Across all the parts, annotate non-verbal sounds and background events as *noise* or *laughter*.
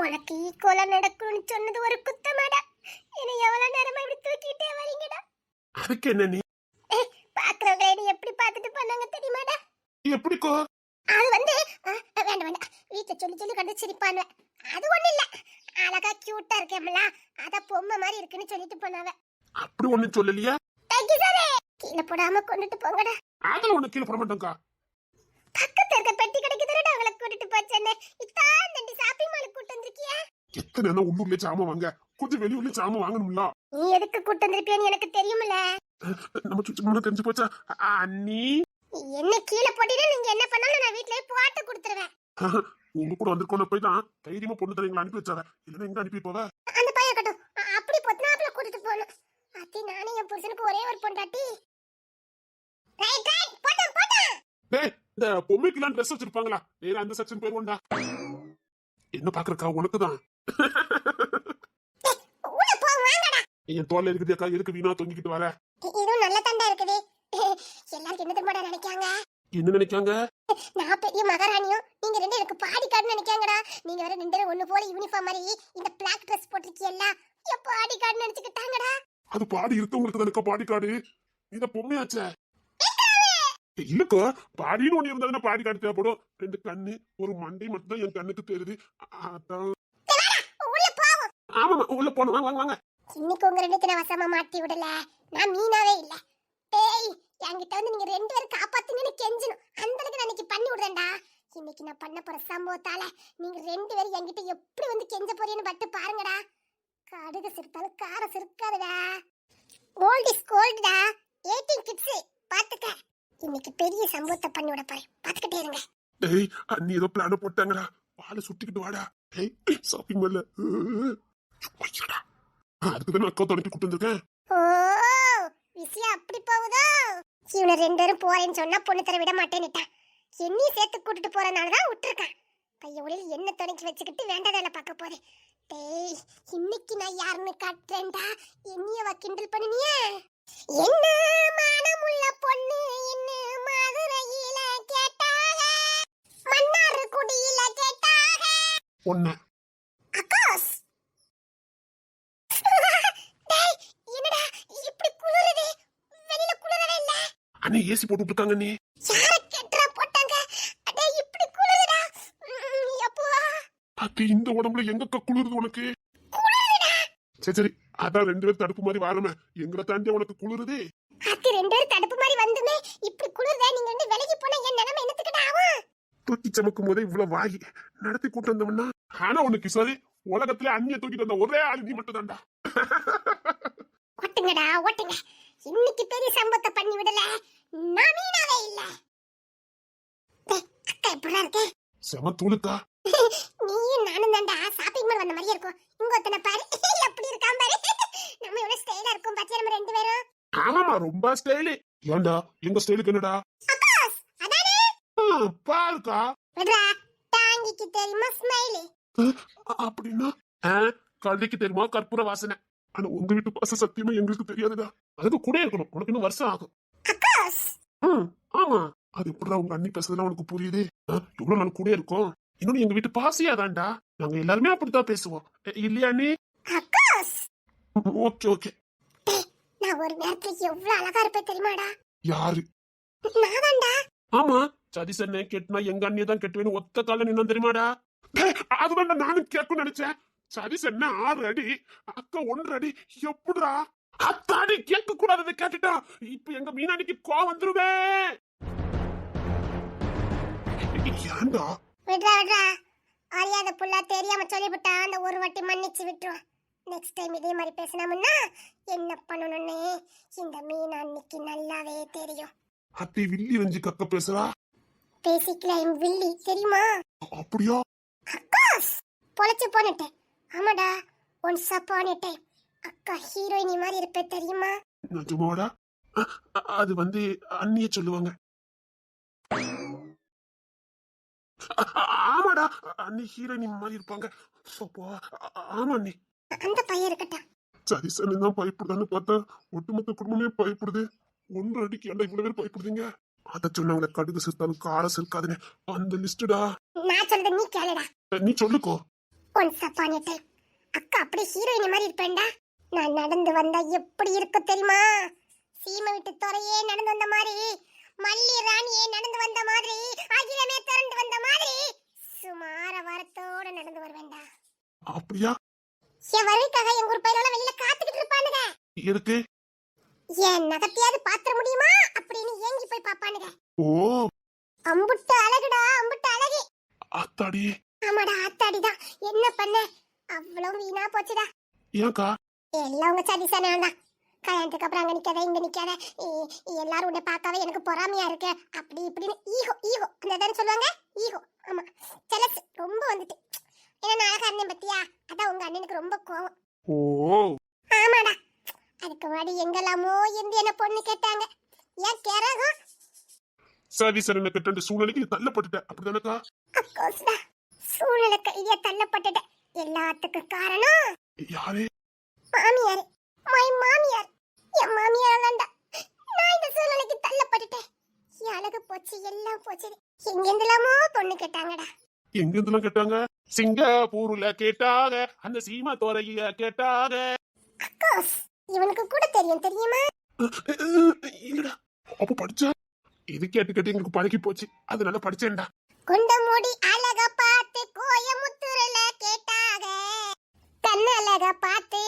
உனக்கு ஈக்குவலா நடக்கணும்னு சொன்னது ஒரு குத்தமாடா. என்னை எவ்வளவு நேரமா இப்படி தூக்கிட்டே வரீங்கடா? அதுக்கு என்ன நீ? பாக்குறவங்க என்னை எப்படி பார்த்துட்டு பண்ணாங்க தெரியுமாடா? எப்படிக்கோ? அது வந்து வேண்டாம் வேண்டாம். வீட்டுல சொல்லி சொல்லி கண்டு சிரிப்பானு அது ஒண்ணு இல்ல. அழகா கியூட்டா இருக்கேம்ல. அத பொம்மை மாதிரி இருக்குன்னு சொல்லிட்டு போனாவ. அப்படி ஒண்ணும் சொல்லலையா? தேங்க்யூ சாரே கீழே போடாம கொண்டுட்டு போங்கடா. அதுல ஒண்ணு கீழே போட மாட்டோம்க்கா. பக்கத்துல இருக்க பெட்டி அவங்கள கூட்டிட்டு போச்சேன்னு. இத்தான் தண்டி ஷாப்பிங் மாலுக்கு கூட்டு வந்திருக்கியா? எத்தனை நேரம் உள்ளூர்ல சாமான் வாங்க. கொஞ்சம் வெளியூர்ல சாமான் வாங்கணும்ல. நீ எதுக்கு கூட்டு வந்திருப்பியான்னு எனக்கு தெரியுமில்ல. நம்ம சுற்றி முன்ன தெரிஞ்சு போச்சா? அண்ணி. என்ன கீழே போட்டீங்கன்னா நீங்க என்ன பண்ணாலும் நான் வீட்லயே போட்டு கொடுத்துருவேன். உங்க கூட வந்திருக்கோன்னு போய் தான் தைரியமா பொண்ணு தரீங்களா அனுப்பி வச்சாங்க இல்லைன்னா எங்க அனுப்பி போவ? அந்த பையன் கட்டும் அப்படி பொத்துனாப்புல கூட்டிட்டு போகணும். அத்தி நானே என் புருஷனுக்கு ஒரே ஒரு பொண்டாட்டி. ரைட் ரைட் போட்டோம் போட்டோம் டேய் இந்த பொம்மைக்கெல்லாம் ட்ரெஸ் வச்சிருப்பாங்களா? நேரா அந்த செக்ஷன் போயிருவோம்டா என்ன பாக்குறக்கா உனக்கு தான் உள்ள போ வாங்கடா என் தோல்ல இருக்குது அக்கா எதுக்கு வீணா தொங்கிக்கிட்டு வர? இதுவும் நல்ல தண்டா இருக்குது. எல்லாரும் என்ன தெரியுமாடா நினைக்காங்க என்ன நினைக்காங்க நான் பெரிய மகாராணியும் நீங்க ரெண்டு எனக்கு பாடிக்கார்டு நினைக்காங்கடா நீங்க வேற ரெண்டு ஒண்ணு போல யூனிஃபார்ம் மாதிரி இந்த பிளாக் ட்ரெஸ் போட்டிருக்கீல்ல என் பாடிக்கார்டு நினைச்சுக்கிட்டாங்கடா? அது பாடி இருக்கவங்களுக்கு தானக்கா பாடி கார்டு இத பொம்மையாச்சே. இல்லக்கா பாடின்னு ஒண்ணு இருந்தா பாடி காட்டு தேவைப்படும். ரெண்டு கண்ணு ஒரு மண்டை மட்டும் தான் என் கண்ணுக்கு தெரியுது அதான். ஆமாமா உள்ள போனோம் வாங்க வாங்க வாங்க. இன்னைக்கு உங்க ரெண்டு தின வசமா மாட்டி விடல. நான் மீனாவே இல்ல. டேய் என்கிட்ட வந்து நீங்க ரெண்டு பேரும் காப்பாத்துங்கன்னு கெஞ்சணும் அந்த அளவுக்கு நான் இன்னைக்கு பண்ணி விடுறேன்டா. இன்னைக்கு நான் பண்ண போற சம்பவத்தால நீங்க ரெண்டு பேரும் என்கிட்ட எப்படி வந்து கெஞ்ச போறீன்னு பட்டு பாருங்கடா. கடுகு சிரித்தாலும் கார சிரிக்காதடா. ஓல்ட் இஸ் கோல்டுடா எயிட்டீன் கிட்ஸ் பாத்துக்க இன்னைக்கு பெரிய சம்பவத்தை பண்ணி விட போறேன். பாத்துக்கிட்டே இருங்க. டேய் அண்ணி ஏதோ பிளான போட்டாங்கடா. வாழை சுட்டிக்கிட்டு வாடா. டேய் ஷாப்பிங் மால்ல அதுக்கு தான் அக்கா தொடங்கி கூட்டு வந்திருக்கேன். ஓ விஷயம் அப்படி போகுதோ? இவனை ரெண்டு பேரும் போறேன்னு சொன்னா பொண்ணு தர விட மாட்டேன்னுட்டான் என்னையும் சேர்த்து கூட்டிட்டு போறனால தான் விட்டுருக்கான். பைய ஒளியில் என்ன தொடங்கி வச்சுக்கிட்டு வேண்டாதல பார்க்க போறேன் டேய் இன்னைக்கு நான் யாருன்னு காட்டுறேன்டா. என்னைய வ கிண்டல் பண்ணினியே? என்ன *laughs* இப்படி குளிருடா ம், அப்பா அது இந்த உடம்புல எங்க குளிருது உனக்கு? சரி சரி. அதான் ரெண்டு பேரும் தடுப்பு மாதிரி வாரமே. எங்களை தாண்டி உனக்கு குளிருது. அத்தி ரெண்டு பேரும் தடுப்பு மாதிரி வந்துமே. இப்படி குளிருதா நீங்க ரெண்டு விலகி போனா என் நிலைமை என்னத்துக்கிட்ட ஆகும்? தூக்கி சமக்கும் போதே இவ்வளவு வாகி நடத்தி கூட்டு வந்தவன்னா? ஆனா உனக்கு கிஷோரி உலகத்துல அண்ணிய தூக்கிட்டு வந்த ஒரே ஆள் நீ மட்டும் தான்டா ஓட்டுங்கடா ஓட்டுங்க. இன்னைக்கு பெரிய சம்பவத்தை பண்ணி விடல. நான் மீனாவே இல்ல. அக்கா எப்படா இருக்கே? செம தூளுக்கா. நீயும் நானும் தான்டா. ஷாப்பிங் மால் வந்த மாதிரியே இருக்கும். இங்க ஒருத்தனை பாரு. எப்படி இருக்கான் பாரு. நம்ம எவ்வளவு ஸ்டைலா இருக்கும் பாத்தியா நம்ம ரெண்டு பேரும்? ஆமாமா ரொம்ப ஸ்டைலு ஏன்டா? எங்க ஸ்டைலுக்கு என்னடா? அதானே? பாருக்கா. விடுறா. டாங்கிக்கு தெரியுமா ஸ்மைலி அப்படின்னா கல்விக்கு தெரியுமா? கற்பூர வாசனை. ஆனா உங்க வீட்டு பாச சத்தியமா எங்களுக்கு தெரியாதுடா. அதுக்கு கூட இருக்கணும். உனக்கு இன்னும் வருஷம் ஆகும். ம், ஆமா. அது எப்படிடா உங்க அண்ணி பேசுறதுலாம் உனக்கு புரியுது? எவ்வளவு நாள் கூட இருக்கும். இன்னொன்னு எங்க வீட்டு பாசியாதான்டா நாங்க எல்லாருமே அப்படித்தான் பேசுவோம். இல்லையா நீ ஓகே ஓகே. நான் ஒரு நேரத்துல எவ்வளவு அழகா இருப்பேன் தெரியுமாடா? யாரு? தான்டா ஆமா. சதி சென்னை கெட்டினா எங்க அண்ணியை தான் கெட்டுவேன்னு ஒத்த கால நின்னு தெரியுமாடா? டேய், அதுதான்டா நானும் கேட்கும் நினைச்சேன். சதி சென்னை ஆறு அடி அக்கா ஒன்றரை அடி எப்படிடா? அத்தாடி கேட்க கூடாததை கேட்டுட்டா. இப்ப எங்க மீனாடிக்கு கோவம் வந்துருவே ஏன்டா விடுறா விடுறா. அறியாத புள்ளா தெரியாம சொல்லிவிட்டா அந்த ஒரு வாட்டி மன்னிச்சு விட்டுருவான் நெக்ஸ்ட் டைம் இதே மாதிரி பேசினோம்னா என்ன பண்ணணும்னு? இந்த மீன் அன்னைக்கு நல்லாவே தெரியும். அத்தி வில்லி வஞ்சி கக்க பேசுறா? பேசிக்கலாம் வில்லி. தெரியுமா? அப்படியா? அக்காஸ்! பொழைச்சு போனட்டேன் ஆமாடா ஒன்ஸ் அப்பான் டைம் அக்கா ஹீரோயினி மாதிரி இருப்பே தெரியுமா? நிஜமாடா? அது வந்து அண்ணிய சொல்லுவாங்க. ஆமாடா அண்ணி ஹீரோயினி மாதிரி இருப்பாங்க. அப்பா, ஆ- ஆமா அண்ணி. அந்த பையன் இருக்கட்டும். சரி சரி தான் பயப்படுதான்னு பார்த்தா ஒட்டுமொத்த குடும்பமே பயப்படுது. ஒன்று அடிக்கு ஏன்டா இவ்வளவு பேர் பயப்படுறீங்க அத சொன்னாங்களே கடுகு சிறுத்தாலும் காரம் சிறுக்காதுன்னு அந்த லிஸ்டுடா நான் சொல்றது நீ கேளுடா. நீ சொல்லுக்கோ. ஒன்ஸ் அப்பான் அக்கா அப்படியே ஹீரோயின் மாதிரி இருப்பேன்டா. நான் நடந்து வந்தா எப்படி இருக்கு தெரியுமா? சீமை விட்டு துறையே நடந்து வந்த மாதிரி மல்லி ராணியே நடந்து வந்த மாதிரி அகிலமே திரண்டு வந்த மாதிரி சுமார வரத்தோட நடந்து வருவேன்டா. அப்படியா? என் வருகைக்காக எங்க ஊர் பயிரெல்லாம் வெளியில காத்துக்கிட்டு இருப்பானுங்க. எதுக்கு? என் நகத்தையாவது பாத்திர முடியுமா? அப்படின்னு ஏங்கி போய் பாப்பானுங்க. ஓ. அம்புட்டு அழகுடா அம்புட்டு அழகு. அத்தாடி ஆமாடா ஆத்தாடிதான். என்ன பண்ண? அவ்வளவு வீணா போச்சுடா. ஏன்க்கா எல்லாம் உங்க சதிசனம் தான் கல்யாணத்துக்கு அப்புறம் அங்க நிக்காத இங்க நிக்காத. எல்லாரும் உன்னை பார்க்கவே எனக்கு பொறாமையா இருக்கு. அப்படி இப்படின்னு ஈகோ ஈகோ. அந்த தானே சொல்லுவாங்க? ஈகோ. ஆமா. செலஸ் ரொம்ப வந்துட்டு. ஏன்னா நான் அழகா இருந்தேன் பத்தியா? அதான் உங்க அண்ணனுக்கு ரொம்ப கோவம். ஓ. ஆமாடா. அதுக்கு முன்னாடி எங்கெல்லாமோ இருந்து என்ன பொண்ணு கேட்டாங்க. ஏன் கேரகம்? சரி சரி என்ன கெட்ட சூழ்நிலைக்கு நீ தள்ளப்பட்டுட்ட. அப்படிதானக்கா? அக்கோஸ்டா சூழ்நிலை கைதியா தள்ளப்பட்டுட்டேன் எல்லாத்துக்கும் காரணம்? யாரே? மாமியார். மை மாமியார். என் மாமியார் தான்டா நான் இந்த சூழ்நிலைக்கு தள்ளப்பட்டுட்டேன். அழகு போச்சு எல்லாம் போச்சு. எங்கெந்தலாமோ பொண்ணு கேட்டாங்கடா. எங்க இருந்தெல்லாம் கேட்டாங்க? சிங்கப்பூர்ல கேட்டாங்க. அந்த சீமா தோரையில கேட்டாங்க. அக்கோஸ் இவனுக்கு கூட தெரியும் தெரியுமா? இல்லடா அப்ப படிச்ச? இது கேட்டு கேட்டு எங்களுக்கு பழகி போச்சு. அதனால படிச்சேன்டா. குண்ட மூடி அழக பார்த்து கோயமுத்தூர்ல கேட்டாக கண்ணு அழக பார்த்து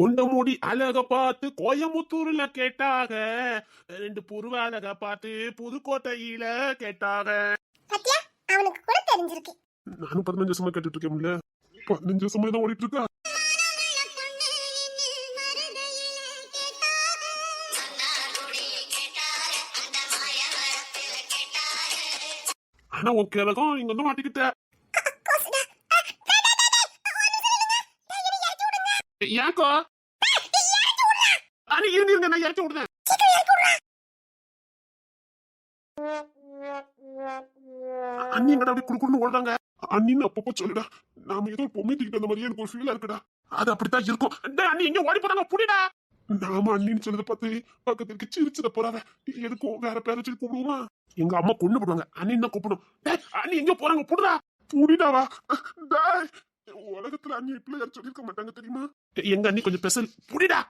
கொண்ட மூடி அழக பார்த்து கோயமுத்தூர்ல கேட்டாக ரெண்டு புருவ அழக பார்த்து புதுக்கோட்டையில கேட்டாக பாத்தியா? அவனுக்கு கூட தெரிஞ்சிருக்கு. நானும் பதினஞ்சு வருஷமா கேட்டுட்டு இருக்கேன்ல பதினஞ்சு வருஷமா தான் ஓடிட்டு இருக்கா? ஆனா உன் கிழக்கும் இங்க வந்து மாட்டிக்கிட்ட. ஏன்க்கா? அரை இருங்க இருங்க நான் இறக்கி விடுறேன். அண்ணி எங்கடா அப்படி குடுக்குன்னு ஓடுறாங்க? அண்ணின்னு அப்பப்போ சொல்லுடா. நாம ஏதோ பொம்மை தூக்கிட்டு வந்த மாதிரியே எனக்கு ஒரு ஃபீலா இருக்குடா. அது அப்படித்தான் இருக்கும். அண்ணி எங்க ஓடி போறாங்க. புடிடா. நாம அண்ணின்னு சொன்னதை பார்த்து பக்கத்துக்கு சிரிச்சிட போறாவ. எதுக்கும் வேற பேரை சொல்லி கூப்பிடுவோமா? எங்க அம்மா கொண்டு போடுவாங்க. அண்ணின்னு தான் கூப்பிடும் அண்ணி எங்க போறாங்க? புடுடா. புடிடாவா டேய், உலகத்துல அண்ணி இப்படி யாரும் சொல்லிருக்க மாட்டாங்க தெரியுமா? டேய், எங்க அண்ணி கொஞ்சம் பெசல். புடிடா!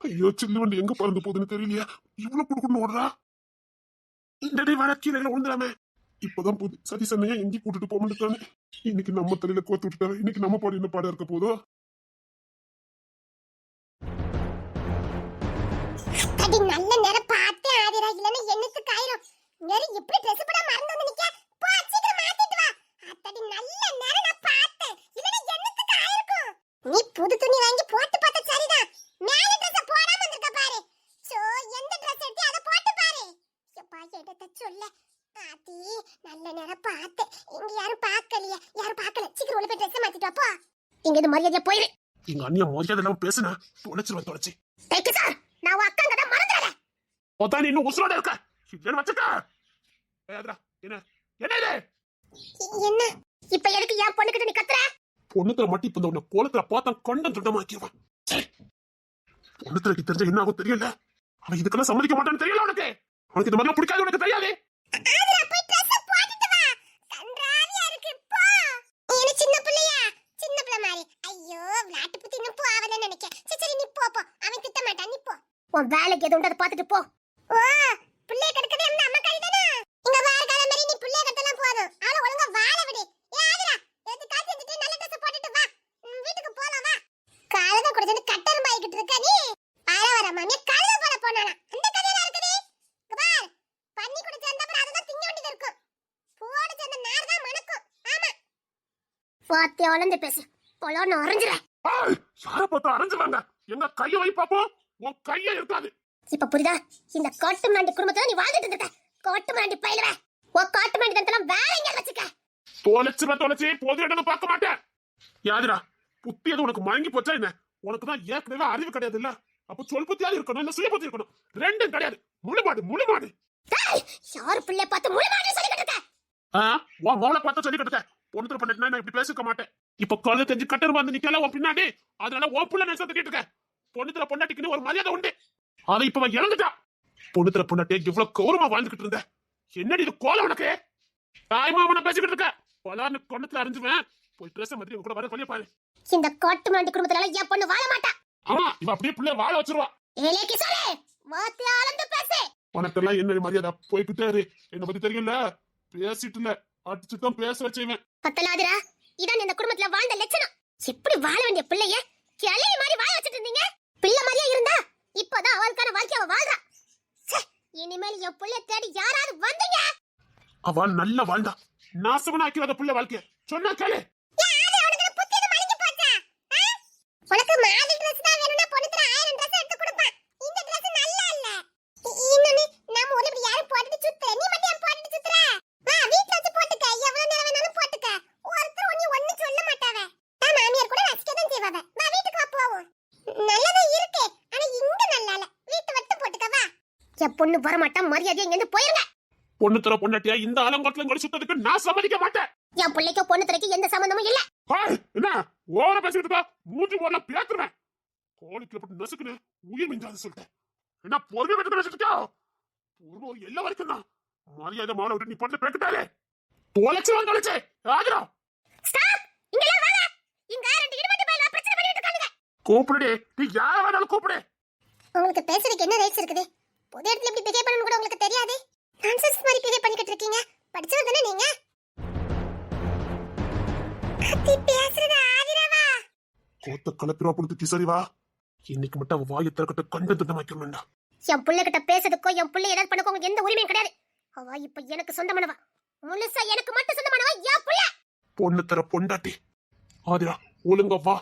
ஐயோ சில்லு வண்டி எங்க பறந்து போகுதுன்னு தெரியலையா? இவ்வளவு குடுக்கணும் ஓடுறா? இந்த டே வர கீழே இப்பதான் புது சதி சண்டையா எங்கேயும் கூட்டிட்டு போக மாட்டேன் இன்னைக்கு நம்ம தலையில கோத்து விட்டுட்டாரு இன்னைக்கு நம்ம பாடு என்ன பாடம் இருக்க போதோ நல்ல நேரம் பார்த்து ஆதிரா இல்லைன்னா என்னத்துக்கு ஆயிரும் நேரு எப்படி ட்ரெஸ் போட மறந்து வந்து நிக்க போ சீக்கிரம் மாத்திட்டு வா அத்தடி நல்ல நேரம் நான் பார்த்தேன் இல்லைன்னா என்னத்துக்கு ஆயிருக்கும்? நீ புது துணி வாங்கி போட்டு பார்த்த சரிதான் மேல ட்ரெஸ் போடாம வந்திருக்க பாரு. சோ எந்த ட்ரெஸ் எடுத்து அதை போட்டு பாரு. எப்பா எடுத்த சொல்ல. ஆத்தி நல்ல நேரம் பார்த்து. இங்க யாரும் பார்க்கலையே. யாரும் பார்க்கல. சீக்கிரம் உள்ள போய் ட்ரெஸ் மாத்திட்டு வா போ இங்க இது மரியாதையா போயிரு. எங்க அண்ணியா மரியாதை இல்லாம பேசுன தொலைச்சிருவா தொலைச்சி தைக்கு சார் நான் உன் அக்கா கதை மறந்துடாத ஒத்தா நீ இன்னும் உசுரோட இருக்க. இல்லைன்னு வச்சுக்க என்ன? என்ன இது? என்ன? இப்ப எதுக்கு என் பொண்ணுகிட்ட நீ கத்துற? பொண்ணுத்துல மட்டும் இப்ப உன்னை கோலத்துல பார்த்தா கண்டம் துண்டமாக்கிடுவான் பொண்ணுத்துல தெரிஞ்ச என்ன ஆகும் தெரியல. அவன் இதுக்கெல்லாம் சம்மதிக்க மாட்டான்னு தெரியல உனக்கு. அவனுக்கு இந்த மாதிரிலாம் பிடிக்காது உனக்கு தெரியாது. உன் வேலைக்கு எது உண்டு அதை பார்த்துட்டு போ. ஓ பிள்ளைய கெடுக்கவே அந்த அம்மா கை தானே இங்க வேற கால மாதிரி நீ பிள்ளைய கட்டலாம் போதும் அவள ஒழுங்கா வாழ விடு ஏ ஆதிரா எடுத்து காசு எடுத்துட்டு நல்ல ட்ரெஸ் போட்டுட்டு வா ம், வீட்டுக்கு போலாம் வா காலத குடிச்சிட்டு இருக்க நீ. வர வர மாமியா கழுத போல போனானா அந்த கதையெல்லாம் இருக்குது. இங்க பார். பண்ணி குடிச்ச அந்த அப்புறம் அதுதான் திங்க வேண்டியது இருக்கும். சேர்ந்த நார் தான் மணக்கும். ஆமா. பாத்தி வளர்ந்து பேசு. பொலோன்னு உறைஞ்சிர ஏய், யாரை பார்த்தா அரைஞ்சுவாங்க. எங்க கையை வை பாப்போம் உன் கையே இருக்காது. இப்ப புரியுதா? இந்த காட்டு மாண்டி குடும்பத்துல நீ வாழ்ந்துட்டு இருக்க காட்டு மாண்டி பயிலுவ. உன் காட்டு மாண்டி தனத்தெல்லாம் வேற எங்க வச்சுக்க. தொலைச்சிருவ தொலைச்சி. பொது இடம்னு பார்க்க மாட்டேன். யாதுடா புத்தி எது உனக்கு மயங்கி போச்சா என்ன? உனக்கு தான் ஏற்கனவே அறிவு கிடையாது இல்ல? அப்ப சொல் புத்தியாவது இருக்கணும் இல்ல சுய புத்தி இருக்கணும். ரெண்டும் கிடையாது. முழுமாடு முழுமாடு யாரு பிள்ளை பார்த்து முழு மாதிரி சொல்லிக்கிட்டு இருக்க? ஆ, உன் மோளை பார்த்து சொல்லிக்கிட்டு இருக்க. ஒன்று பண்ணிட்டுனா நான் இப்படி பேசிக்க மாட்டேன். இப்ப குழந்தை தெரிஞ்சு கட்டர் வந்து நிக்கல உன் பின்னாடி. அதனால உன் புள்ள நினைச்சு திட்டிட்டு இருக்க பொண்ணுத்துல பொண்டாட்டிக்குன்னு ஒரு மரியாதை உண்டு. அதை இப்ப அவன் இறந்துட்டா பொண்ணுத்துல பொண்டாட்டி இவ்வளவு கௌரவமா வாழ்ந்துகிட்டு இருந்த. என்னடி இது கோலம் உனக்கு? தாய்மாமன பேசிக்கிட்டு இருக்க. கொலான்னு கொண்டத்துல அறிஞ்சுவேன். போய் ட்ரெஸ் மாதிரி கூட வர சொல்லிய பாரு. இந்த காட்டு மாண்டி குடும்பத்துல என் பொண்ணு வாழ மாட்டா. ஆமா இவ அப்படியே பிள்ளைய வாழ வச்சிருவா. ஏலே கிசாலே வாத்தி அளந்து பேசு. உனக்கெல்லாம் என்ன மரியாதை? போய்கிட்டே இரு. என்ன பத்தி தெரியல? பேசிட்டு இல்ல. அடிச்சு தான் பேச வச்சேன் பத்தலாதிரா இதான் இந்த குடும்பத்துல வாழ்ந்த லட்சணம். எப்படி வாழ வேண்டிய பிள்ளைய கிளி மாதிரி வாழ வச்சிட்டு இருந்தீங்க? பிள்ளை மாதிரியே இருந்தா இப்பதான் அவளுக்கான வாழ்க்கை அவ வாழ்றா. இனிமேல் என் பிள்ளை தேடி யாராவது வந்தீங்க? அவ நல்லா வாழ்ந்தா. நாசவனா ஆக்கிறாத புள்ள வாழ்க்கைய. சொன்னா கேளு. உனக்கு மாதிரி ட்ரெஸ் தான் வேணும்னா பொண்ணுத்துல ஆயிரம் ட்ரெஸ் எடுத்து கொடுப்பான். இந்த ட்ரெஸ் நல்லா இல்ல. இன்னொன்னு நம்ம ஊர்ல இப்படி யாரும் போட்டுட்டு சுத்துற? நீ மட்டும் ஏன் போட்டுட்டு சுத்துற? வா வீட்ல வச்சு போட்டுக்க. எவ்வளவு நேரம் வேணாலும் போட்டுக்க. ஒருத்தர் உன்னை ஒண்ணு சொல்ல மாட்டாவ. நான் மாமியார் கூட ரசிக்க தான் செய்வாவ. வா வீட்டுக்கு வா போவோம். நல்லதா இருக்கு. ஆனா இங்க நல்லா இல்ல. வீட்டு வட்டு போட்டுக்க வா. என் பொண்ணு வர மாட்டா மரியாதை இங்க இருந்து போயிருங்க. பொண்ணு தர பொண்டாட்டியா இந்த அலங்கோட்டிலும் கூட சுத்ததுக்கு நான் சம்மதிக்க மாட்டேன். என் பிள்ளைக்கு பொண்ணு துறைக்கு எந்த சம்பந்தமும் இல்ல. என்ன? ஓவரா பேசிட்டு இருக்கா? மூஞ்சி போடல பேத்துருவேன். கோழிக்குள்ள போட்டு நசுக்குன்னு உயிர் மிஞ்சாது சொல்லிட்டேன். என்ன பொறுமை விட்டு பேசிட்டு இருக்கா பொறுமை ஒரு எல்லை வரைக்கும் தான். மரியாதை மாலை விட்டு நீ பண்ண பேக்கிட்டாலே தொலைச்சு வந்து தொலைச்சு. ஆஜரா கூப்பிடுடி. நீ யார வேணாலும் கூப்பிடு. உங்களுக்கு பேசுறதுக்கு என்ன ரைட்ஸ் இருக்குது? பொது இடத்துல இப்படி பிஹேவ் பண்ணணும் கூட உங்களுக்கு தெரியாது. நான்சென்ஸ் மாதிரி பிஹேவ் பண்ணிக்கிட்டு இருக்கீங்க. படிச்சவர் தானே நீங்க? கத்தி பேசுறது ஆதிரவா? கோத்த கலப்பிரா கொடுத்து கிசரி வா இன்னைக்கு மட்டும் அவ வாயை திறக்கட்ட கண்டு திட்டம் வைக்கணும்டா என் புள்ள கிட்ட பேசுறதுக்கோ என் புள்ள ஏதாவது பண்ணக்கோ உங்களுக்கு எந்த உரிமையும் கிடையாது. அவ இப்ப எனக்கு சொந்தமானவா? முழுசா எனக்கு மட்டும் சொந்தமானவா? என் புள்ள! பொண்ணு தர பொண்டாட்டி. ஆதிரா ஒழுங்கா வா.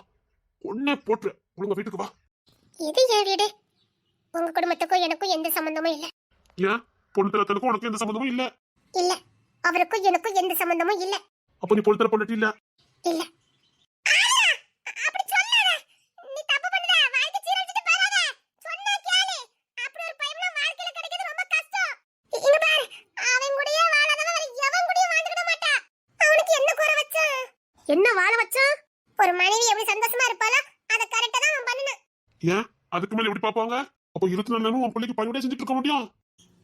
ஒன்னே போட்டு ஒழுங்கா வீட்டுக்கு வா. இது என் வீடு. உங்க குடும்பத்துக்கும் எனக்கும் எந்த சம்பந்தமும் இல்ல. ஏன்? பொண்ணு உனக்கு எந்த சம்மந்தமும் இல்ல. இல்ல. அவருக்கும் எனக்கும் எந்த சம்பந்தமும் இல்ல. அப்ப நீ பொண்ணு தர பொண்டாட்டி இல்ல? இல்ல. என்ன குறை வச்சான்? என்ன வாழ வச்சான்? ஒரு மனைவி எப்படி சந்தோஷமா இருப்பாளோ அத கரெக்டா தான் அவன் பண்ணுனான். ஏன்? அதுக்கு மேல எப்படி பாப்பாங்க அப்ப இருபத்தி நாலு நேரம் உன் பிள்ளைக்கு பணிவிட செஞ்சுட்டு இருக்க முடியும்?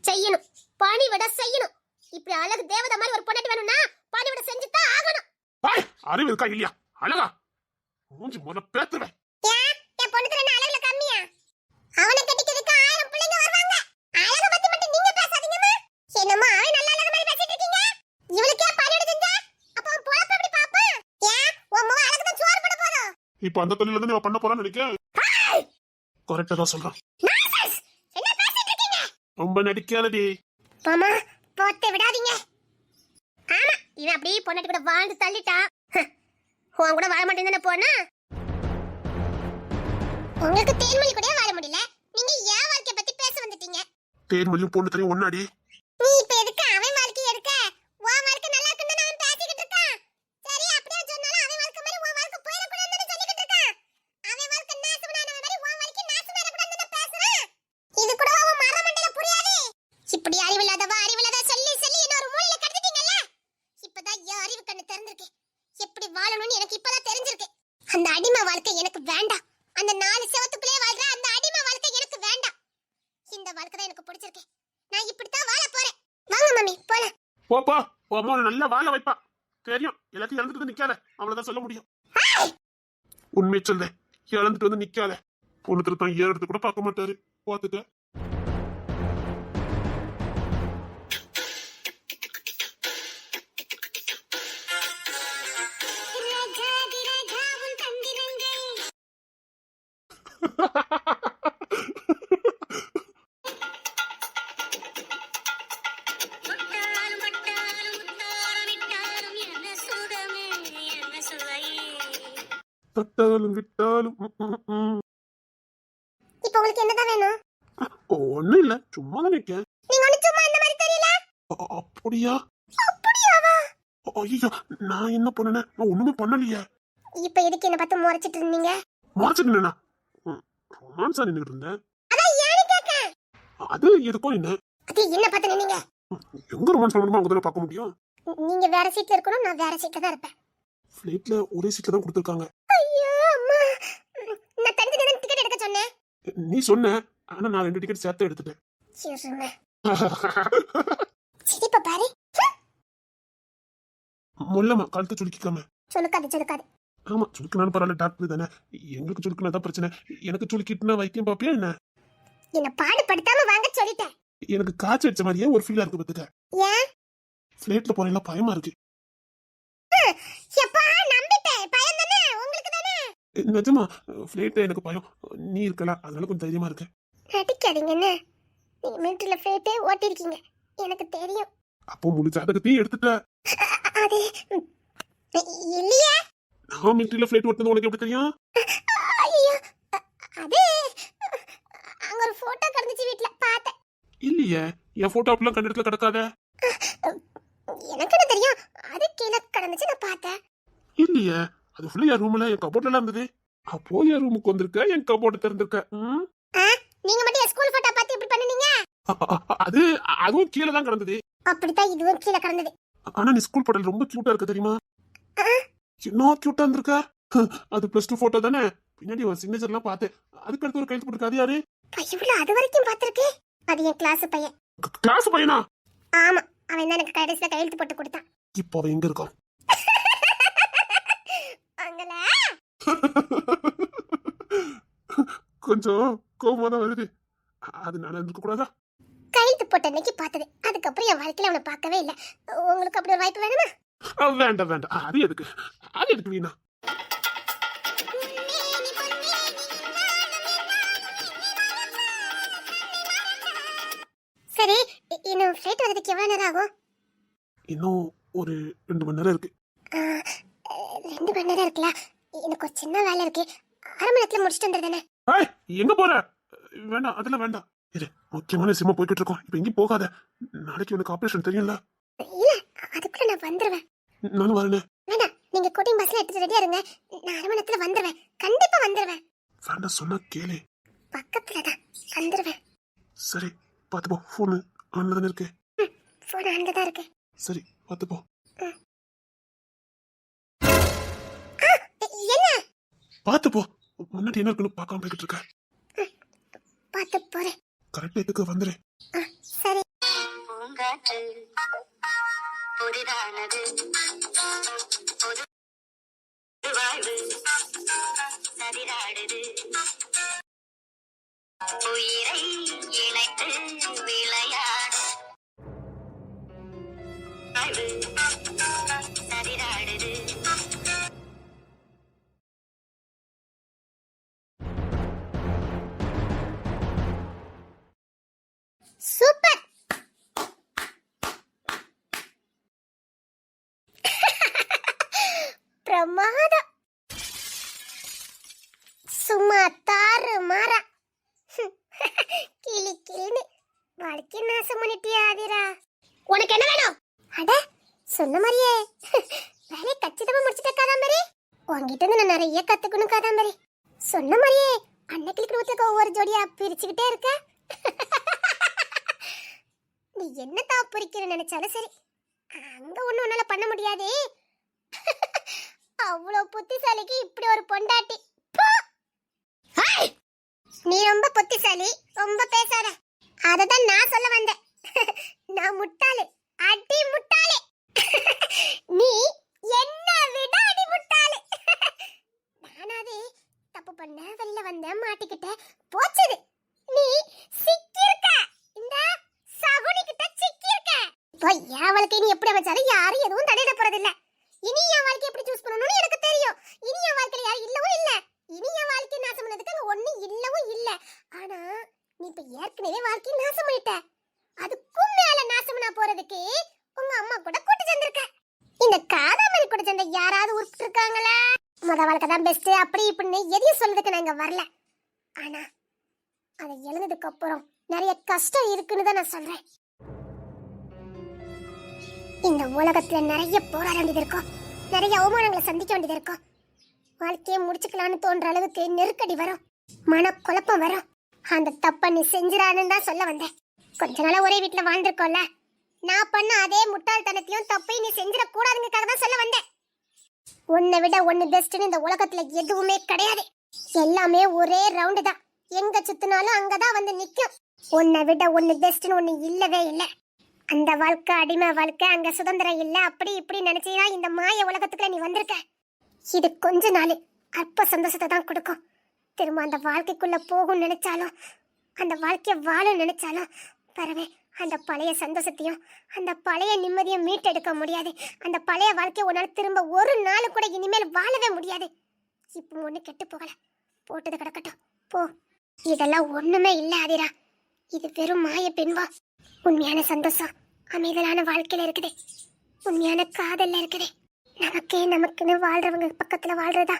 செய்யணும். பணி விட செய்யணும். இப்படி அழகு தேவதை மாதிரி ஒரு பொண்டாட்டி வேணும்னா பணி விட ஹாய், அறிவு இருக்கா இல்லையா? அழகா. மூஞ்சி முத பேத்துவேன் இப்ப அந்த தொழில நீ பண்ண போறான்னு நினைக்க கரெக்டா தான் சொல்றான். ரொம்ப நடிக்காதடி. மாமா போட்டு விடாதீங்க. இவன் அப்படியே பொண்டாட்டி கூட வாழ்ந்து தள்ளிட்டான். உன் கூட வாழ மாட்டேன்னு போனா? உங்களுக்கு தேன்மொழி கூட வாழ முடியல. நீங்க ஏன் வாழ்க்கைய பத்தி பேச வந்துட்டீங்க. தேன்மொழியும் பொண்ணு தெரியும் ஒன்னாடி நீ இப்ப எதுக்கு அவன் வாழ்க்கைய எடுக்க உன் வாழ்க்கை நல்லா இருக்குன்னு அவன் பேசிக்கிட்டு இருக்கான் சரி அப்படியே சொன்னாலும் அவன் வாழ்க்கை மாதிரி உன் வாழ்க்கை போயிடக்கூடாதுன்னு சொல்லிக்கிட்டு இருக்கான் அவன் வாழ்க்கை நாசமானவன் மாதிரி உன் வாழ்க்கை நாசமாயிடக்கூடாதுன்னு பேசுறான் இது கூட உன் மர மண்டையில புரியாது இப்படி அறிவில்லாதவ அறிவில்லாத சொல்லி சொல்லி என்ன ஒரு மூலையில கடத்திட்டீங்கல்ல இப்பதான் என் அறிவு கண்ணு திறந்திருக்கு எப்படி வாழணும்னு எனக்கு இப்பதான் தெரிஞ்சிருக்கு அந்த அடிமை வாழ்க்கை எனக்கு வேண்டாம் அந்த நாலு செவத்துக்குள்ளே வாழ்ற அந்த அடிமை வாழ்க்கை எனக்கு வேண்டாம் இந்த வாழ்க்கை தான் எனக்கு பிடிச்சிருக்கு நான் இப்படித்தான் வாழ போறேன் வாங்க மம்மி போலாம் போப்பா நல்லா வாழ வைப்பா. தெரியும். எல்லாத்தையும் இழந்துட்டு வந்து நிக்காத. அவ்வளவுதான் சொல்ல முடியும். உண்மையை சொல்ல இழந்துட்டு வந்து நிக்காத. பொண்ணு திருத்தம் ஏறது கூட பார்க்க மாட்டாரு. பார்த்துட்டேன். தட்டாலும் விட்டாலும். இப்போ உங்களுக்கு என்னதான் வேணும்? ஒண்ணும் இல்ல. சும்மா தான் நிக்கேன் நீங்க ஒண்ணு சும்மா இந்த மாதிரி தெரியல? அப்படியா? அப்படியாவா? ஐயோ நான் என்ன பண்ணனேன்? நான் ஒண்ணுமே பண்ணலையே. இப்ப எதுக்கு என்ன பார்த்து முறைச்சிட்டு இருந்தீங்க? மாச்சிட்டு நின்னா ரொமான்ஸா நின்னுட்டு இருந்தேன். அதான் ஏன்னு கேட்கேன் அது எதுக்கும் என்ன? அது என்ன பார்த்து நின்னீங்க? எங்க ரொமான்ஸ் பண்ணணுமோ? அங்க தானே பார்க்க முடியும். நீங்க வேற சீட்ல இருக்கணும் நான் வேற சீட்ல தான் இருப்பேன். ஃபிளைட்ல ஒரே சீட்ல தான் கொடுத்துருக்காங்க. ஐயோ அம்மா. நான் தனித்தனி தான் டிக்கெட் எடுக்க சொன்னேன் நீ சொன்ன ஆனா நான் ரெண்டு டிக்கெட் சேர்த்து எடுத்துட்டேன். சிரிப்ப *laughs* பாரு. முள்ளமா கழுத்தை சுருக்கிக்காம. சொல்லுக்காது சொல்லுக்காது ஆமா சுருக்கினாலும் பரவாயில்ல டாக்டர் தானே. எங்களுக்கு சுருக்கினா தான் பிரச்சனை. எனக்கு சுருக்கிட்டுனா வைத்தியம் பாப்பியா என்ன? என்ன பாடுபடுத்தாம வாங்க சொல்லிட்டேன். எனக்கு காய்ச்சல் அடிச்ச மாதிரியே ஒரு ஃபீலா இருக்கு பத்துக்க ஏன்? ஃபிளைட்ல போறேன் பயமா இருக்கு எப்பா நம்பிட்டேன் பயம் தானே உங்களுக்கு தானே நிஜமா ஃபிளைட்ல எனக்கு பயம். நீ இருக்கலாம் அதனால கொஞ்சம் தைரியமா இருக்கு. நடிக்காதீங்க என்ன? நீங்க மிலிட்டரியில ஃபிளைட்டே ஓட்டிருக்கீங்க எனக்கு தெரியும். அப்போ முழு ஜாதகத்தையும் எடுத்துட்ட. அது இல்லையே? நான் மிலிட்டரியில ஃபிளைட் ஓட்டுனது உனக்கு எப்படி தெரியும்? ஐயோ அது அங்க ஒரு போட்டோ கிடந்துச்சு வீட்ல பார்த்தேன். இல்லையே என் போட்டோ அப்படிலாம் கண்ட இடத்துல கிடக்காத? எனக்கு என்ன தெரியும்? அது கீழே கிடந்துச்சு நான் பார்த்தேன். இல்லையே அது ஃபுல்லா என் ரூம்ல என் கபோர்ட்ல இருந்தது. அப்போ என் ரூமுக்கு வந்திருக்க என் கபோர்டு திறந்திருக்க? நீங்க மட்டும் என் ஸ்கூல் போட்டோ பார்த்து இப்படி பண்ணுனீங்க? அது அதுவும் கீழே தான் கிடந்தது. அப்படித்தான் இதுவும் கீழே கிடந்தது. ஆனா நீ ஸ்கூல் போட்டல் ரொம்ப கியூட்டா இருக்க தெரியுமா? என்ன கியூட்டா இருந்திருக்க? அது பிளஸ் டூ போட்டோ தானே? பின்னாடி ஒரு சிக்னேச்சர்லாம் பார்த்தேன். அதுக்கு அடுத்து ஒரு கையெழுத்து போட்டுருக்காது யாரு? இவ்வளவு அது வரைக்கும் பார்த்திருக்கே. அது என் கிளாஸ் பையன். கிளாஸ் பையனா? ஆமா அவன் தான் எனக்கு கடைசியில கையெழுத்து போட்டு கொடுத்தான். இப்போ அவன் எங்க இருக்கான்? அங்கல கொஞ்சம் கோபமா தான் வருது. அது நான் இருக்க கூடாதா? கையெழுத்து போட்ட அன்னைக்கு பார்த்தது. அதுக்கப்புறம் என் வாழ்க்கையில அவனை பார்க்கவே இல்லை. உங்களுக்கு அப்படி ஒரு வாய்ப்பு வேணுமா? வேண்டாம் வேண்டாம். அது எதுக்கு? அது எதுக்கு வீணா? சரி இன்னும் ஃபிளைட் வரதுக்கு எவ்வளவு நேரம் ஆகும்? இன்னும் ஒரு ரெண்டு மணி நேரம் இருக்கு. இருக்குல்ல எனக்கு ஒரு சின்ன வேலை இருக்கு. அரை மணி நேரத்துல முடிச்சுட்டு வந்துடுதானே ஏய் எங்க போற? வேண்டாம் அதெல்லாம் வேண்டாம். இரு முக்கியமான விஷயமா போய்கிட்டு இருக்கோம். இப்ப எங்கேயும் போகாத. நாளைக்கு உனக்கு ஆபரேஷன் தெரியும்ல? இல்ல அதுக்குள்ள நான் வந்துருவேன். நானும் வரேனே. வேண்டாம் நீங்க கோட்டிங் பஸ்ல எடுத்துட்டு ரெடியா இருங்க. நான் அரை மணி நேரத்துல வந்துருவேன். கண்டிப்பா வந்துருவேன். வேண்டாம் சொன்னா கேளு. பக்கத்துல தான் வந்துருவேன். சரி போ ஃபோனு ஆன்ல தானே இருக்கு. போன் அங்கதான் இருக்கு. சரி பார்த்து பார்த்து போ. முன்னாடி என்ன இருக்குன்னு பார்க்காம போய்கிட்டு இருக்க. பார்த்து போறேன். கரெக்டா இதுக்கு வந்துரு. ஆ, சரி. பூங்காற்று புதிதானது வாழ்வு. உயிரை இணைத்து விளையாடு வேலையை கச்சிதமா முடிச்சிட்ட காதாம்பரி உங்ககிட்ட இருந்து நான் நிறைய கத்துக்கணும் காதாம்பரி சொன்ன மாதிரியே அன்னைக்கு நூத்துக்கு ஒவ்வொரு ஜோடியா பிரிச்சுக்கிட்டே இருக்க. நீ என்ன தான் பொறிக்கிற நினைச்சாலும் சரி. அங்க ஒண்ணும் உன்னால பண்ண முடியாதே. அவ்வளவு புத்திசாலிக்கு இப்படி ஒரு பொண்டாட்டி! நீ ரொம்ப புத்திசாலி ரொம்ப பேசாத. அததான் நான் சொல்ல வந்தேன். நான் முட்டாளு. அடி முட்டாளு. நீ என்ன விட அடி நானாவே தப்பு பண்ண வெளில வந்த மாட்டிக்கிட்ட போச்சுது. நீ சிக்கியிருக்க. இந்த சகுனி கிட்ட சிக்கியிருக்க. இப்போ என் வாழ்க்கை நீ எப்படி அமைச்சாலும் யாரும் எதுவும் தடையிட போறதில்ல. இனி என் வாழ்க்கை எப்படி சூஸ் பண்ணணும்னு எனக்கு தெரியும். இனி என் வாழ்க்கையில யாரும் இல்லவும் இல்ல. இனி என் வாழ்க்கை நாசம் பண்ணதுக்கு அங்க ஒண்ணு இல்லவும் இல்ல. ஆனா நீ இப்ப ஏற்கனவே வாழ்க்கையை நாசம் பண்ணிட்ட அதுக்கும் மேல நாசம்னா போறதுக்கு உங்க அம்மா கூட கூட்டு சேர்ந்திருக்க இந்த காதாமணி கூட சேர்ந்த யாராவது உருப்பிட்டு இருக்காங்களா முத வாழ்க்கை தான் பெஸ்ட் அப்படி இப்படின்னு எதையும் சொல்றதுக்கு நான் இங்க வரல. ஆனா அதை எழுந்ததுக்கு அப்புறம் நிறைய கஷ்டம் இருக்குன்னு தான் நான் சொல்றேன். இந்த உலகத்துல நிறைய போராட வேண்டியது இருக்கும். நிறைய அவமானங்களை சந்திக்க வேண்டியது இருக்கும். வாழ்க்கையை முடிச்சுக்கலாம்னு தோன்ற அளவுக்கு நெருக்கடி வரும். மன குழப்பம் வரும். அந்த தப்ப நீ செஞ்சிடான்னு தான் சொல்ல வந்தேன். கொஞ்ச நாளா ஒரே வீட்டுல வாழ்ந்திருக்கோம்ல. நான் பண்ண அதே முட்டாள்தனத்தையும் தப்பையும் நீ செஞ்சிடக்கூடாதுங்கிறதுக்காக தான் சொல்ல வந்தேன். உன்னை விட ஒன்னு பெஸ்ட்னு இந்த உலகத்துல எதுவுமே கிடையாது. எல்லாமே ஒரே ரவுண்டு தான். எங்க சுத்தினாலும் அங்கதான் வந்து நிக்கும். உன்னை விட ஒன்னு பெஸ்ட்னு ஒன்னு இல்லவே இல்லை. அந்த வாழ்க்கை அடிமை வாழ்க்கை அங்க சுதந்திரம் இல்ல அப்படி இப்படி நினைச்சியா இந்த மாய உலகத்துக்குள்ள நீ வந்திருக்க. இது கொஞ்ச நாள். அற்ப சந்தோஷத்தை தான் கொடுக்கும். திரும்ப அந்த வாழ்க்கைக்குள்ள போகும் நினைச்சாலும் அந்த வாழ்க்கையை வாழும் நினைச்சாலும் பரவே அந்த பழைய சந்தோஷத்தையும் அந்த பழைய நிம்மதியும் மீட்டெடுக்க முடியாது. அந்த பழைய வாழ்க்கையை உன்னால திரும்ப ஒரு நாள் கூட இனிமேல் வாழவே முடியாது. இப்போ ஒன்று கெட்டு போகல. போட்டது கிடக்கட்டும். போ. இதெல்லாம் ஒன்றுமே இல்லை அதிரா இது வெறும் மாய பின்பா. உண்மையான சந்தோஷம். அமைதலான வாழ்க்கையில் இருக்குது. உண்மையான காதலில் இருக்குது. நமக்கே நமக்குன்னு வாழ்றவங்க பக்கத்தில் வாழ்றதா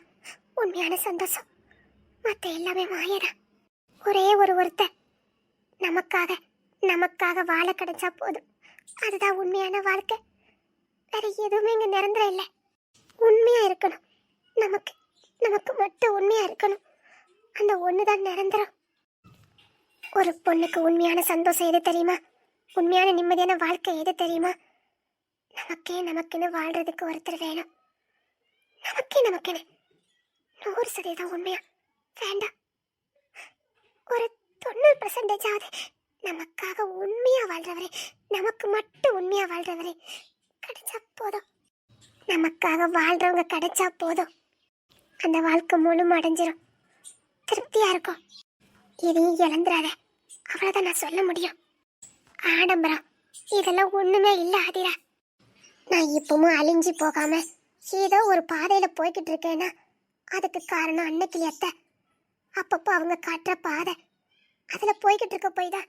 உண்மையான சந்தோஷம். மற்ற எல்லாமே மாயதான். ஒரே ஒரு ஒருத்தர் நமக்காக நமக்காக வாழ கிடைச்சா போதும். அதுதான் உண்மையான வாழ்க்கை. வேற எதுவுமே இங்க நிரந்தரம் இல்லை. உண்மையா இருக்கணும். நமக்கு நமக்கு மட்டும் உண்மையா இருக்கணும். அந்த ஒண்ணுதான் நிரந்தரம். ஒரு பொண்ணுக்கு உண்மையான சந்தோஷம் எது தெரியுமா? உண்மையான நிம்மதியான வாழ்க்கை எது தெரியுமா? நமக்கே நமக்குன்னு வாழ்றதுக்கு ஒருத்தர் வேணும். நமக்கே நமக்குன்னு நூறு சதவீதம் உண்மையா? வேண்டாம். ஒரு தொண்ணூறு பர்சன்டேஜாவது நமக்காக உண்மையா வாழ்றவரே நமக்கு மட்டும் உண்மையா வாழ்றவரே. கிடைச்சா போதும். நமக்காக வாழ்றவங்க கிடைச்சா போதும். அந்த வாழ்க்கை முழும அடைஞ்சிரும். திருப்தியா இருக்கும். இதையும் இழந்துடாத அவ்வளோதான் நான் சொல்ல முடியும். ஆடம்பரம். இதெல்லாம் ஒண்ணுமே இல்லை ஆதிரா நான் இப்பவும் அழிஞ்சு போகாம ஏதோ ஒரு பாதையில போய்கிட்டு இருக்கேன்னா அதுக்கு காரணம் அன்னைக்கு எத்த. அப்பப்போ அவங்க காட்டுற பாதை. அதில் போய்கிட்டு இருக்க போய் தான்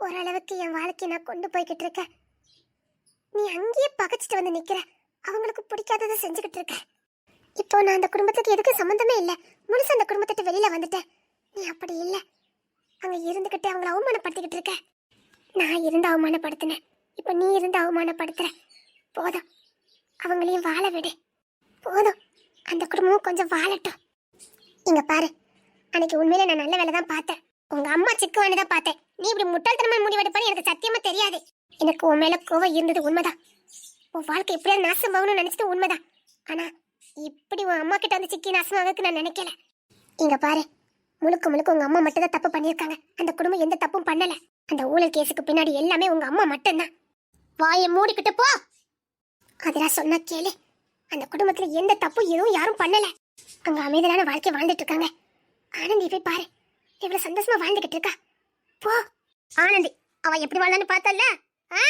ஓரளவுக்கு என் வாழ்க்கையை நான் கொண்டு போய்கிட்டு இருக்கேன். நீ அங்கேயே பகைச்சிட்டு வந்து நிக்கிற. அவங்களுக்கு பிடிக்காததை செஞ்சுக்கிட்டு இருக்க. இப்போ நான் அந்த குடும்பத்துக்கு எதுக்கு சம்மந்தமே இல்லை. முழுசு அந்த குடும்பத்தை வெளியில வந்துட்டேன். நீ அப்படி இல்லை. அங்க இருந்துகிட்டு அவங்கள அவமானப்படுத்திக்கிட்டு இருக்க. நான் இருந்து அவமானப்படுத்தினேன். இப்போ நீ இருந்து அவமானப்படுத்துற. போதும். அவங்களையும் வாழ விடு. போதும். அந்த குடும்பமும் கொஞ்சம் வாழட்டும். இங்க பாரு. அன்னைக்கு உண்மையிலே நான் நல்ல வேலை தான் பார்த்தேன். உங்க அம்மா சிக்குவானு தான் பார்த்தேன். நீ இப்படி முட்டாள்தனமா முடிவெடுப்பான்னு எனக்கு சத்தியமா தெரியாது. எனக்கு உன் மேல கோவம் இருந்தது உண்மைதான். உன் வாழ்க்கை எப்படியாவது நாசம் போகணும்னு நினைச்சது உண்மைதான். ஆனா இப்படி உன் அம்மா கிட்ட வந்து சிக்கி நாசமாகக்கு நான் நினைக்கல. இங்க பாரு முழுக்க முழுக்க உங்க அம்மா மட்டும் தான் தப்பு பண்ணியிருக்காங்க. அந்த குடும்பம் எந்த தப்பும் பண்ணல. அந்த ஊழல் கேஸுக்கு பின்னாடி எல்லாமே உங்க அம்மா மட்டும்தான். வாயை மூடிக்கிட்டு போ. அதெல்லாம் சொன்னா கேளு. அந்த குடும்பத்துல எந்த தப்பும் எதுவும் யாரும் பண்ணல. அங்க அமைதியான வாழ்க்கை வாழ்ந்துட்டு இருக்காங்க. ஆனந்தி போய் பாரு. எவ்வளவு சந்தோஷமா வாழ்ந்துகிட்டு இருக்கா? போ ஆனந்தி அவ எப்படி வாழ்ந்தான்னு பார்த்தல்ல? ஆ?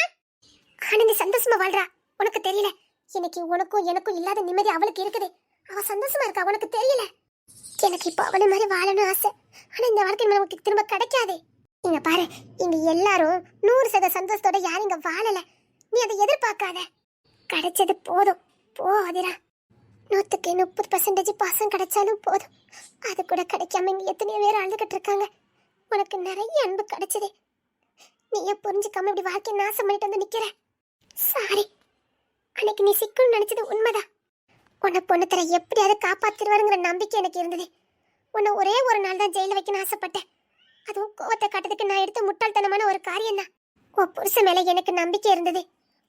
ஆனந்தி சந்தோஷமா வாழ்றா? உனக்கு தெரியல. இன்னைக்கு உனக்கும் எனக்கும் இல்லாத நிம்மதி அவளுக்கு இருக்குது. அவ சந்தோஷமா இருக்கா? உனக்கு தெரியல. எனக்கு இப்போ அவளை மாதிரி வாழணும் ஆசை. ஆனா இந்த வாழ்க்கை நமக்கு திரும்ப கிடைக்காது. இங்க பாரு இங்க எல்லாரும் நூறு சத சந்தோஷத்தோட யாரும் இங்க வாழல. நீ அதை எதிர்பார்க்காத. கிடைச்சது போதும். போ அதிரா நூற்றுக்கு முப்பது பர்சன்டேஜ் பாசம் கிடைச்சாலும் போதும். அது கூட கிடைக்காம இங்க எத்தனையோ பேர் அழுதுகிட்டு இருக்காங்க. உனக்கு நிறைய அன்பு கிடைச்சது. நீ ஏன் புரிஞ்சுக்காம இப்படி வாழ்க்கையை நாசம் பண்ணிட்டு வந்து நிற்கிற சாரி அன்னைக்கு நீ சிக்குன்னு நினைச்சது உண்மைதான். உன்னை பொண்ணு தர எப்படியாவது காப்பாத்திடுவாருங்கிற நம்பிக்கை எனக்கு இருந்தது. உன்னை ஒரே ஒரு நாள் தான் ஜெயில வைக்கணும்னு ஆசைப்பட்டேன். அதுவும் கோவத்தை காட்டுறதுக்கு நான் எடுத்த முட்டாள்தனமான ஒரு காரியம் தான் உன் புருஷன் மேலே எனக்கு நம்பிக்கை இருந்தது.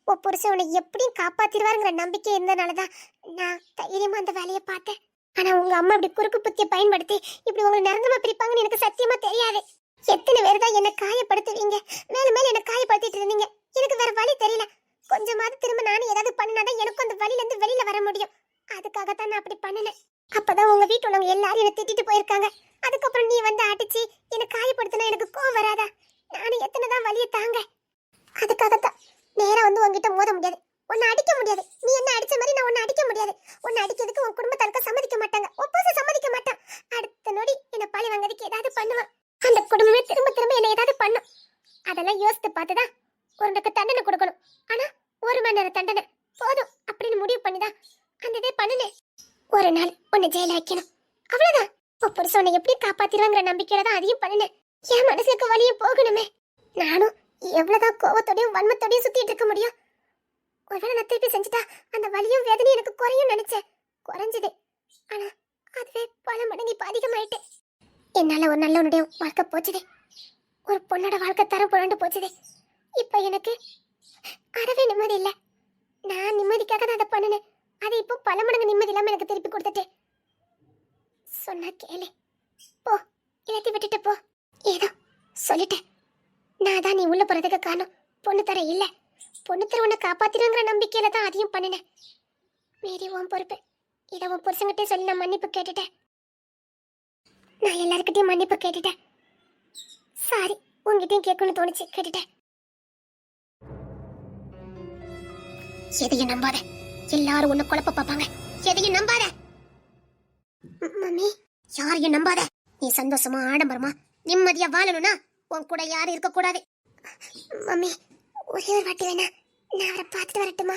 உன் புருஷன் உன்னை எப்படியும் காப்பாத்திடுவாருங்கிற நம்பிக்கை இருந்தனால தான் நான் தைரியமா அந்த வேலையை பார்த்தேன். ஆனா உங்க அம்மா இப்படி குறுக்கு புத்தியை பயன்படுத்தி இப்படி உங்களை நிரந்தரமா பிரிப்பாங்கன்னு எனக்கு சத்தியமா தெரியாது. எத்தனை பேர் தான் என்ன காயப்படுத்துவீங்க? மேல மேல என்ன காயப்படுத்திட்டு இருந்தீங்க. எனக்கு வேற வழி தெரியல. கொஞ்சமாவது திரும்ப நானும் ஏதாவது பண்ணினாதான் எனக்கும் அந்த வழியில இருந்து வெளியில வர முடியும். அதுக்காகத்தான் நான் அப்படி பண்ணினேன். அப்பதான் உங்க வீட்டு உள்ளவங்க எல்லாரும் என்ன திட்டிட்டு போயிருக்காங்க. அதுக்கப்புறம் நீ வந்து அடிச்சு என்ன காயப்படுத்தினா எனக்கு கோவம் வராதா? நானும் எத்தனை தான் வழியை தாங்க. நேரா வந்து உன்கிட்ட மோத முடியாது. உன்னை அடிக்க முடியாது. நீ என்ன அடிச்ச மாதிரி நான் உன்னை அடிக்க முடியாது. உன்னை அடிக்கிறதுக்கு உன் குடும்பத்தாருக்கு சம்மதிக்க மாட்டாங்க. ஒப்போச சம்மதிக்க மாட்டான். அடுத்த நொடி என்ன பழி வாங்குறதுக்கு ஏதாவது பண்ணுவான். அந்த குடும்பமே திரும்ப திரும்ப என்ன ஏதாவது பண்ணும். அதெல்லாம் யோசித்து பார்த்துதான் உனக்கு தண்டனை கொடுக்கணும். ஆனா ஒரு மணி நேரம் தண்டனை. போதும் அப்படின்னு முடிவு பண்ணிதான் அந்த இதே பண்ணுனேன். ஒரு நாள் உன்னை ஜெயில வைக்கணும். அவ்வளவுதான். உன் உன்னை எப்படி காப்பாத்திருவாங்கிற நம்பிக்கையில தான் அதையும் பண்ணினேன். என் மனசுக்கு வழியே போகணுமே. நானும் எவ்வளவுதான் கோவத்தோடையும் வன்மத்தோடையும் சுத்திட்டு இருக்க முடியும்? ஒருவேளை நான் திருப்பி செஞ்சுட்டா அந்த வலியும் வேதனையும் எனக்கு குறையும் நினைச்சேன். குறைஞ்சது. ஆனா அதுவே பல மடங்கு இப்ப அதிகமாயிட்டு. என்னால ஒரு நல்லவனுடைய வாழ்க்கை போச்சுதே. ஒரு பொண்ணோட வாழ்க்கை தரம் புரண்டு போச்சுதே. இப்ப எனக்கு அறவே நிம்மதி இல்லை. நான் நிம்மதிக்காக தான் அதை பண்ணினேன் அது இப்போ பல மடங்கு நிம்மதி இல்லாம எனக்கு திருப்பி கொடுத்துட்டு. சொன்னா கேளு. போ. இல்லாட்டி விட்டுட்டு போ. ஏதோ சொல்லிட்டேன். நான் தான் நீ உள்ள போறதுக்கு காரணம். பொண்ணு தர இல்ல. பொண்ணு தர உன்னை காப்பாத்திடுங்கிற நம்பிக்கையில தான் அதையும் பண்ணினேன். மீறி உன் பொறுப்பு. இதை உன் புருஷங்கிட்டே சொல்லி நான் மன்னிப்பு கேட்டுட்டேன். நான் எல்லாருக்கிட்டையும் மன்னிப்பு கேட்டுட்டேன். சாரி உங்ககிட்டயும் கேட்கணும்னு தோணுச்சு கேட்டுட்டேன். எதையும் நம்பாத. எல்லாரும் உன்னை குழப்ப பார்ப்பாங்க. எதையும் நம்பாத. மம்மி யாரையும் நம்பாத. நீ சந்தோஷமா ஆடம்பரமா நிம்மதியா வாழணும்னா உன் கூட யாரும் இருக்கக்கூடாது. மம்மி ஒரே ஒரு வாட்டி வேணா. நான் அவரை பார்த்துட்டு வரட்டுமா?